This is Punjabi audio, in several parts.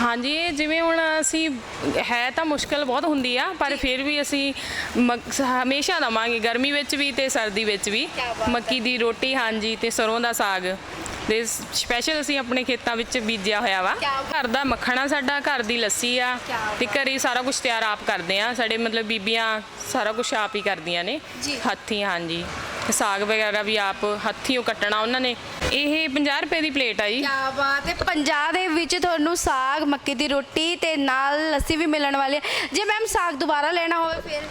ਹਾਂਜੀ ਇਹ ਜਿਵੇਂ ਹੁਣ ਅਸੀਂ ਹੈ ਤਾਂ ਮੁਸ਼ਕਲ ਬਹੁਤ ਹੁੰਦੀ ਆ ਪਰ ਫਿਰ ਵੀ ਅਸੀਂ ਮਕ- ਹਮੇਸ਼ਾ ਦਵਾਂਗੇ ਗਰਮੀ ਵਿੱਚ ਵੀ ਤੇ ਸਰਦੀ ਵਿੱਚ ਵੀ। ਕਿਆ ਬਾਤ ਹੈ। ਮੱਕੀ ਦੀ ਰੋਟੀ ਹਾਂਜੀ ਤੇ ਸਰੋਂ ਦਾ ਸਾਗ। ਤੇ ਸਪੈਸ਼ਲ ਅਸੀਂ ਆਪਣੇ ਖੇਤਾਂ ਵਿੱਚ ਬੀਜਿਆ ਹੋਇਆ ਵਾ। ਕਿਆ ਬਾਤ। ਘਰ ਦਾ ਮੱਖਣਾ ਸਾਡਾ ਘਰ ਦੀ ਲੱਸੀ ਆ ਕਿਆ ਤੇ ਘਰੇ ਸਾਰਾ ਕੁਝ ਤਿਆਰ ਆਪ ਕਰਦੇ ਆ। ਸਾਡੇ ਮਤਲਬ ਬੀਬੀਆਂ ਸਾਰਾ ਕੁਝ ਆਪ ਹੀ ਕਰਦੀਆਂ ਨੇ। ਜੀ। ਹੱਥੀਂ ਹਾਂਜੀ। ਸਾਗ ਵਗੈਰਾ ਵੀ ਆਪ ਹੱਥੀਂ ਓ ਕੱਟਣਾ ਉਹਨਾਂ ਨੇ। ਇਹ 50 ਰੁਪਏ ਦੀ ਪਲੇਟ ਆ ਜੀ। ਕਿਆ ਬਾਤ ਹੈ ਪੰਜਾਬ ਦੇ ਵਿੱਚ ਤੁਹਾਨੂੰ ਸਾਗ ਮੱਕੀ ਦੀ ਰੋਟੀ ਤੇ ਨਾਲ ਲੱਸੀ ਵੀ ਮਿਲਣ ਵਾਲੀ ਹੈ। ਜੇ ਮੈਮ ਸਾਗ ਦੁਬਾਰਾ ਲੈਣਾ ਹੋਵੇ ਫਿਰ?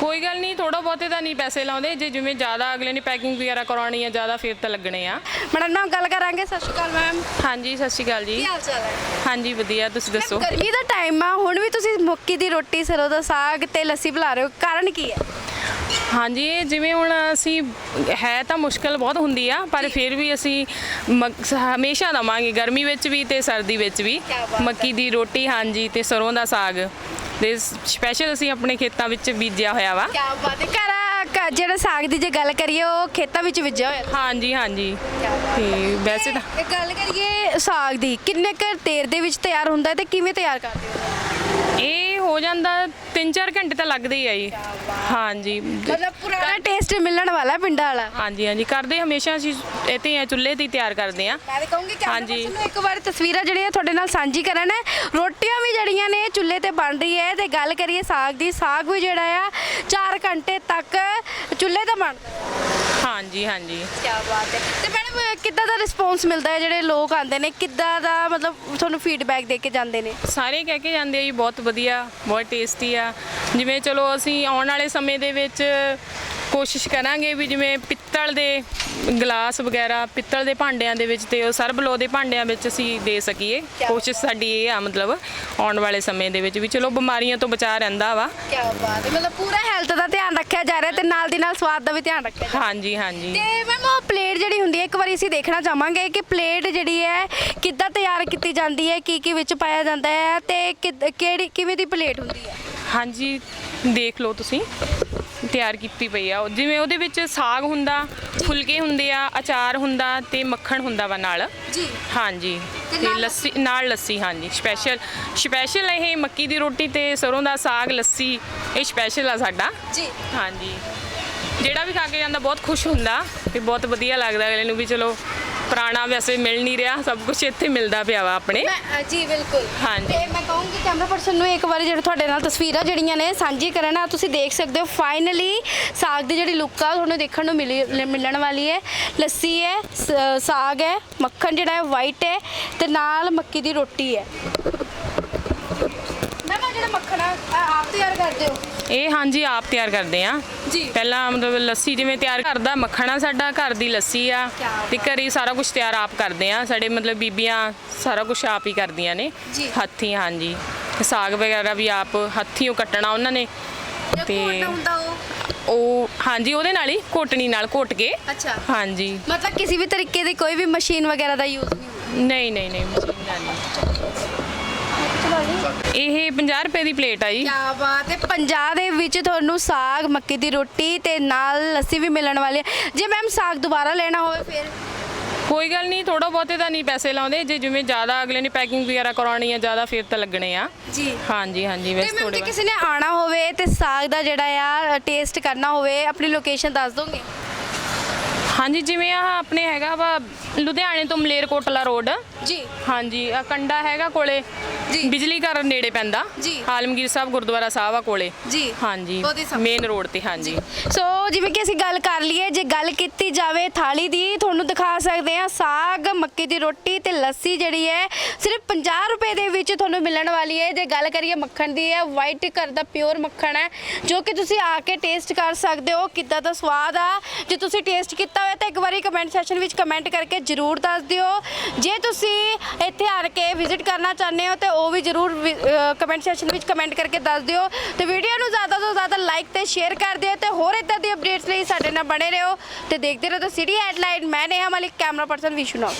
ਕੋਈ ਗੱਲ ਨਹੀਂ ਥੋੜਾ ਬਹੁਤੇ ਤਾਂ ਨਹੀਂ ਪੈਸੇ ਲਾਉਂਦੇ। ਜੇ ਜਿਵੇਂ ਜ਼ਿਆਦਾ ਅਗਲੇ ਨੇ ਪੈਕਿੰਗ ਵਗੈਰਾ ਕਰਾਉਣੀ ਹੈ ਜ਼ਿਆਦਾ ਫਿਰ ਤਾਂ ਲੱਗਣੇ ਆ। ਮੈਡਮ ਨਾਲ ਗੱਲ ਕਰਾਂਗੇ। ਸਤਿ ਸ਼੍ਰੀ ਅਕਾਲ ਮੈਮ। ਹਾਂਜੀ ਸਤਿ ਸ਼੍ਰੀ ਅਕਾਲ ਕੀ ਜੀ ਹਾਲ ਚਾਲ ਹੈ? ਹਾਂਜੀ ਵਧੀਆ ਤੁਸੀਂ ਦੱਸੋ? ਗਰਮੀ ਦਾ ਟਾਈਮ ਆ ਹੁਣ ਵੀ ਤੁਸੀਂ ਮੱਕੀ ਦੀ ਰੋਟੀ ਸਰੋਂ ਦਾ ਸਾਗ ਤੇ ਲੱਸੀ ਬੁਲਾ ਰਹੇ ਹੋ। ਕਾਰਨ ਕੀ ਹੈ? ਹਾਂਜੀ ਇਹ ਜਿਵੇਂ ਹੁਣ ਅਸੀਂ ਹੈ ਤਾਂ ਮੁਸ਼ਕਲ ਬਹੁਤ ਹੁੰਦੀ ਆ ਪਰ ਫਿਰ ਵੀ ਅਸੀਂ ਮਕ- ਹਮੇਸ਼ਾ ਦਵਾਂਗੇ ਗਰਮੀ ਵਿੱਚ ਵੀ ਤੇ ਸਰਦੀ ਵਿੱਚ ਵੀ। ਕਿਆ ਬਾਤ ਹੈ। ਮੱਕੀ ਦੀ ਰੋਟੀ ਹਾਂਜੀ ਤੇ ਸਰੋਂ ਦਾ ਸਾਗ। ਤੇ ਸਪੈਸ਼ਲ ਅਸੀਂ ਆਪਣੇ ਖੇਤਾਂ ਵਿੱਚ ਬੀਜਿਆ ਹੋਇਆ ਵਾ। ਕਿਆ ਬਾਤ ਹੈ। ਘਰ ਘ- ਜਿਹੜਾ ਸਾਗ ਦੀ ਜੇ ਗੱਲ ਕਰੀਏ ਉਹ ਖੇਤਾਂ ਵਿੱਚ ਵਿਜਿਆ ਹੋਇਆ। ਹਾਂਜੀ ਹਾਂਜੀ। ਤੇ ਵੈਸੇ ਤਾਂ ਇਹ ਗੱਲ ਕਰੀਏ ਸਾਗ ਦੀ ਕਿੰਨੇ ਕੁ ਦੇਰ ਦੇ ਵਿੱਚ ਤਿਆਰ ਹੁੰਦਾ ਹੈ ਤੇ ਕਿਵੇਂ ਤਿਆਰ ਕਰਦੇ ਹੋ? ਇਹ ਹੋ ਜਾਂਦਾ 3-4 ਘੰਟੇ ਤਾਂ ਲੱਗਦੇ ਹੀ ਆ ਜੀ। ਹਾਂਜੀ। ਮਤਲਬ ਪੁਰਾਣਾ ਟੇਸਟ ਮਿਲਣ ਵਾਲਾ ਪਿੰਡਾਂ ਵਾਲਾ। ਹਾਂਜੀ ਹਾਂਜੀ। ਕਰਦੇ ਹਮੇਸ਼ਾ ਅਸੀਂ ਇੱਥੇ ਹੀ ਚੁੱਲ੍ਹੇ ਤੇ ਹੀ ਤਿਆਰ ਕਰਦੇ ਆ ਮੈਂ ਵੀ ਕਹੂੰਗੀ ਕਿ ਹਾਂਜੀ। ਨੂੰ ਇੱਕ ਵਾਰ ਤਸਵੀਰਾਂ ਜਿਹੜੀਆਂ ਤੁਹਾਡੇ ਨਾਲ ਸਾਂਝੀ ਕਰਨ ਰੋਟੀਆਂ ਵੀ ਜਿਹੜੀਆਂ ਨੇ ਚੁੱਲ੍ਹੇ ਤੇ ਬਣ ਰਹੀ ਹੈ ਤੇ ਗੱਲ ਕਰੀਏ ਸਾਗ ਦੀ ਸਾਗ ਵੀ ਜਿਹੜਾ ਆ 4 ਘੰਟੇ ਤੱਕ ਚੁੱਲ੍ਹੇ ਤੇ ਬਣਦਾ। ਹਾਂਜੀ ਹਾਂਜੀ। ਕੀ ਬਾਤ ਹੈ। ਤੇ ਮੈਡਮ ਕਿੱਦਾਂ ਦਾ ਰਿਸਪੌਂਸ ਮਿਲਦਾ ਹੈ? ਜਿਹੜੇ ਲੋਕ ਆਉਂਦੇ ਨੇ, ਕਿੱਦਾਂ ਦਾ, ਮਤਲਬ, ਤੁਹਾਨੂੰ ਫੀਡਬੈਕ ਦੇ ਕੇ ਜਾਂਦੇ ਨੇ? ਸਾਰੇ ਕਹਿ ਕੇ ਜਾਂਦੇ ਆ ਜੀ, ਬਹੁਤ ਵਧੀਆ, ਬਹੁਤ ਟੇਸਟੀ ਆ। ਜਿਵੇਂ ਚਲੋ, ਅਸੀਂ ਆਉਣ ਵਾਲੇ ਸਮੇਂ ਦੇ ਵਿੱਚ ਕੋਸ਼ਿਸ਼ ਕਰਾਂਗੇ ਵੀ ਜਿਵੇਂ ਪਿੱਤਲ ਦੇ ਗਲਾਸ ਵਗੈਰਾ ਪਿੱਤਲ ਦੇ ਭਾਂਡਿਆਂ ਦੇ ਵਿੱਚ ਤੇ ਉਹ ਸਰਬ ਲੋ ਦੇ ਭਾਂਡਿਆਂ ਵਿੱਚ ਅਸੀਂ ਦੇ ਸਕੀਏ। ਕੋਸ਼ਿਸ਼ ਸਾਡੀ ਇਹ ਆ ਮਤਲਬ ਆਉਣ ਵਾਲੇ ਸਮੇਂ ਦੇ ਵਿੱਚ ਵੀ ਚਲੋ ਬਿਮਾਰੀਆਂ ਤੋਂ ਬਚਾ ਰਹਿੰਦਾ ਵਾ। ਕੀ ਬਾਤ ਹੈ ਮਤਲਬ ਪੂਰਾ ਹੈਲਥ ਦਾ ਧਿਆਨ ਰੱਖਿਆ ਜਾ ਰਿਹਾ ਤੇ ਨਾਲ ਦੀ ਨਾਲ ਸਵਾਦ ਦਾ ਵੀ ਧਿਆਨ ਰੱਖਿਆ ਜਾ ਰਿਹਾ। ਹਾਂਜੀ ਹਾਂਜੀ। ਤੇ ਮੈਮ ਉਹ ਪਲੇਟ ਜਿਹੜੀ ਹੁੰਦੀ ਹੈ ਇੱਕ ਵਾਰੀ ਅਸੀਂ ਦੇਖਣਾ ਚਾਹਾਂਗੇ ਕਿ ਪਲੇਟ ਜਿਹੜੀ ਹੈ ਕਿੱਦਾਂ ਤਿਆਰ ਕੀਤੀ ਜਾਂਦੀ ਹੈ ਕੀ ਕੀ ਵਿੱਚ ਪਾਇਆ ਜਾਂਦਾ ਹੈ ਤੇ ਕਿਹੜੀ ਕਿਵੇਂ ਦੀ ਪਲੇਟ ਹੁੰਦੀ ਹੈ? ਹਾਂਜੀ ਦੇਖ ਲਓ ਤੁਸੀਂ। ਤਿਆਰ ਕੀਤੀ ਪਈ ਆ। ਜਿਵੇਂ ਉਹਦੇ ਵਿੱਚ ਸਾਗ ਹੁੰਦਾ ਫੁਲਕੇ ਹੁੰਦੇ ਆ ਅਚਾਰ ਹੁੰਦਾ ਤੇ ਮੱਖਣ ਹੁੰਦਾ ਵਾ ਨਾਲ। ਜੀ। ਹਾਂਜੀ। ਤੇ ਲੱਸੀ ਨਾਲ ਲੱਸੀ ਹਾਂਜੀ। ਸਪੈਸ਼ਲ ਸਪੈਸ਼ਲ ਇਹ ਮੱਕੀ ਦੀ ਰੋਟੀ ਤੇ ਸਰੋਂ ਦਾ ਸਾਗ ਲੱਸੀ ਇਹ ਸਪੈਸ਼ਲ ਆ ਸਾਡਾ। ਜੀ। ਹਾਂਜੀ। ਜਿਹੜਾ ਵੀ ਖਾ ਕੇ ਜਾਂਦਾ ਬਹੁਤ ਖੁਸ਼ ਹੁੰਦਾ ਤੇ ਬਹੁਤ ਵਧੀਆ ਲੱਗਦਾ ਅਗਲੇ ਨੂੰ ਵੀ ਚਲੋ ਪੁਰਾਣਾ ਵੈਸੇ ਮਿਲ ਨਹੀਂ ਰਿਹਾ ਸਭ ਕੁਝ ਇੱਥੇ ਮਿਲਦਾ ਪਿਆ ਵਾ ਆਪਣੇ। ਮੈਂ ਜੀ ਬਿਲਕੁਲ। ਹਾਂਜੀ। ਤੇ ਮੈਂ ਕਹੂੰਗੀ ਕੈਮਰਾ ਪਰਸਨ ਨੂੰ ਇੱਕ ਵਾਰੀ ਜਿਹੜੇ ਤੁਹਾਡੇ ਨਾਲ ਤਸਵੀਰਾਂ ਜਿਹੜੀਆਂ ਨੇ ਸਾਂਝੀ ਕਰਨ ਆ ਤੁਸੀਂ ਦੇਖ ਸਕਦੇ ਹੋ ਫਾਈਨਲੀ ਸਾਗ ਦੀ ਜਿਹੜੀ ਲੁੱਕ ਆ ਤੁਹਾਨੂੰ ਦੇਖਣ ਨੂੰ ਮਿਲੀ ਮਿਲਣ ਵਾਲੀ ਹੈ। ਲੱਸੀ ਹੈ ਸ- ਸਾਗ ਹੈ ਮੱਖਣ ਜਿਹੜਾ ਹੈ ਵਾਈਟ ਹੈ ਤੇ ਨਾਲ ਮੱਕੀ ਦੀ ਰੋਟੀ ਹੈ। ਮੈਂ ਜਿਹੜਾ ਮੱਖਣ ਆਪ ਤਿਆਰ ਕਰਦੇ ਹੋ? ਇਹ ਹਾਂਜੀ ਆਪ ਤਿਆਰ ਕਰਦੇ ਆ। ਜੀ। ਪਹਿਲਾਂ ਮਤਲਬ ਲੱਸੀ ਜਿਵੇਂ ਤਿਆਰ ਕਰਦਾ ਮੱਖਣਾ ਸਾਡਾ ਘਰ ਦੀ ਲੱਸੀ ਆ ਤੇ ਘਰੇ ਸਾਰਾ ਕੁਝ ਤਿਆਰ ਆਪ ਕਰਦੇ ਆ। ਸਾਡੇ ਮਤਲਬ ਬੀਬੀਆਂ ਸਾਰਾ ਕੁਝ ਆਪ ਹੀ ਕਰਦੀਆਂ ਨੇ। ਹੱਥੀਂ ਹਾਂਜੀ। ਸਾਗ ਵਗੈਰਾ ਵੀ ਆਪ ਹੱਥੀਂ ਓ ਕੱਟਣਾ ਉਹਨਾਂ ਨੇ। ਤੇ ਉਹ? ਹਾਂਜੀ ਉਹਦੇ ਨਾਲ ਹੀ ਘੋਟਣੀ ਨਾਲ ਘੋਟ ਕੇ। ਅੱਛਾ। ਹਾਂਜੀ। ਮਤਲਬ ਕਿਸੇ ਵੀ ਤਰੀਕੇ ਦੀ ਕੋਈ ਵੀ ਮਸ਼ੀਨ ਵਗੈਰਾ ਦਾ ਯੂਜ਼ ਨਹੀਂ ਨਹੀਂ ਨਹੀਂ ਮਸ਼ੀਨ ਨਾਲ ਨਹੀਂ। ਇਹ 50 ਰੁਪਏ ਦੀ ਪਲੇਟ ਆ ਜੀ। ਕਿਆ ਬਾਤ ਹੈ। ਪੰਜਾਬ ਦੇ ਵਿੱਚ ਤੁਹਾਨੂੰ ਸਾਗ ਮੱਕੀ ਦੀ ਰੋਟੀ ਤੇ ਨਾਲ ਲੱਸੀ ਵੀ ਮਿਲਣ ਵਾਲੀ ਹੈ। ਜੇ ਮੈਮ ਸਾਗ ਦੁਬਾਰਾ ਲੈਣਾ ਹੋਵੇ ਫਿਰ? ਕੋਈ ਗੱਲ ਨਹੀਂ ਥੋੜਾ ਬਹੁਤੇ ਤਾਂ ਨਹੀਂ ਪੈਸੇ ਲਾਉਂਦੇ। ਜੇ ਜਿਵੇਂ ਜ਼ਿਆਦਾ ਅਗਲੇ ਨੇ ਪੈਕਿੰਗ ਵਗੈਰਾ ਕਰਾਉਣੀ ਹੈ ਜ਼ਿਆਦਾ ਫਿਰ ਤਾਂ ਲੱਗਣੇ ਆ। ਜੀ। ਹਾਂਜੀ ਹਾਂਜੀ ਤੇ ਵੈਸੇ ਮੈਮ ਥੋੜੇ ਜੇ ਕਿਸੇ ਨੇ ਆਣਾ ਹੋਵੇ ਤੇ ਸਾਗ ਦਾ ਜਿਹੜਾ ਆ ਟੇਸਟ ਕਰਨਾ ਹੋਵੇ ਆਪਣੀ ਲੋਕੇਸ਼ਨ ਦੱਸ ਦੋਗੇ? ਹਾਂਜੀ ਜਿਵੇਂ ਆ ਆਪਣੇ ਹੈਗਾ ਵਾ ਲੁਧਿਆਣੇ ਤੋਂ ਮਲੇਰਕੋਟਲਾ ਰੋਡ। ਜੀ। ਹਾਂਜੀ ਆ ਕੰਡਾ ਹੈਗਾ ਕੋਲੇ। ਜੀ। ਬਿਜਲੀ ਘਰ ਨੇੜੇ ਪੈਂਦਾ। ਜੀ। ਆਲਮਗੀਰ ਸਾਹਿਬ ਗੁਰਦੁਆਰਾ ਸਾਹਿਬ ਆ ਕੋਲੇ। ਜੀ। ਹਾਂਜੀ ਉਹਦੇ ਸਾਹਮਣੇ। ਮੇਨ ਰੋਡ ਤੇ ਹਾਂਜੀ। ਸੋ ਜਿਵੇਂ ਕਿ ਅਸੀਂ ਗੱਲ ਕਰ ਲਈਏ ਜੇ ਗੱਲ ਕੀਤੀ ਜਾਵੇ ਥਾਲੀ ਦੀ ਤੁਹਾਨੂੰ ਦਿਖਾ ਸਕਦੇ ਆ ਸਾਗ ਮੱਕੀ ਦੀ ਰੋਟੀ ਤੇ ਲੱਸੀ ਜਿਹੜੀ ਹੈ ਸਿਰਫ 50 ਰੁਪਏ ਦੇ ਵਿੱਚ ਤੁਹਾਨੂੰ ਮਿਲਣ ਵਾਲੀ ਹੈ। ਜੇ ਗੱਲ ਕਰੀਏ ਮੱਖਣ ਦੀ ਹੈ ਵਾਈਟ ਘਰ ਦਾ ਪਿਓਰ ਮੱਖਣ ਹੈ ਜੋ ਕਿ ਤੁਸੀਂ ਆ ਕੇ ਟੇਸਟ ਕਰ ਸਕਦੇ ਹੋ ਕਿੱਦਾਂ ਦਾ ਸਵਾਦ ਆ। ਜੇ ਤੁਸੀਂ ਟੇਸਟ ਕੀਤਾ ਹੋਇਆ ਤਾਂ ਇੱਕ ਵਾਰੀ ਕਮੈਂਟ ਸੈਕਸ਼ਨ ਵਿੱਚ ਕਮੈਂਟ ਕਰਕੇ ਜਰੂਰ ਦੱਸ ਦਿਓ। ਜੇ ਤੁਸੀਂ ਇੱਥੇ ਆ ਕੇ ਵਿਜ਼ਿਟ ਕਰਨਾ ਚਾਹੁੰਦੇ ਹੋ ਤੇ ਉਹ ਵੀ ਜਰੂਰ ਕਮੈਂਟ ਸੈਕਸ਼ਨ ਵਿੱਚ ਕਮੈਂਟ ਕਰਕੇ ਦੱਸ ਦਿਓ। ਤੇ ਵੀਡੀਓ ਨੂੰ ਜ਼ਿਆਦਾ ਤੋਂ ਜ਼ਿਆਦਾ ਲਾਈਕ ਤੇ ਸ਼ੇਅਰ ਕਰ ਦਿਓ ਤੇ ਹੋਰ ਇਦਾਂ ਦੀ ਅਪਡੇਟਸ ਲਈ ਸਾਡੇ ਨਾਲ ਬਣੇ ਰਹੋ। ਤੇ ਦੇਖਦੇ ਰਹੋ ਤਾਂ ਸਿਟੀ ਹੈਡਲਾਈਨ ਮੈਂ ਨੇਹਾ ਮਲਿਕ ਕੈਮਰਾ ਪਰਸਨ ਵਿਸ਼ੂ ਨਾਲ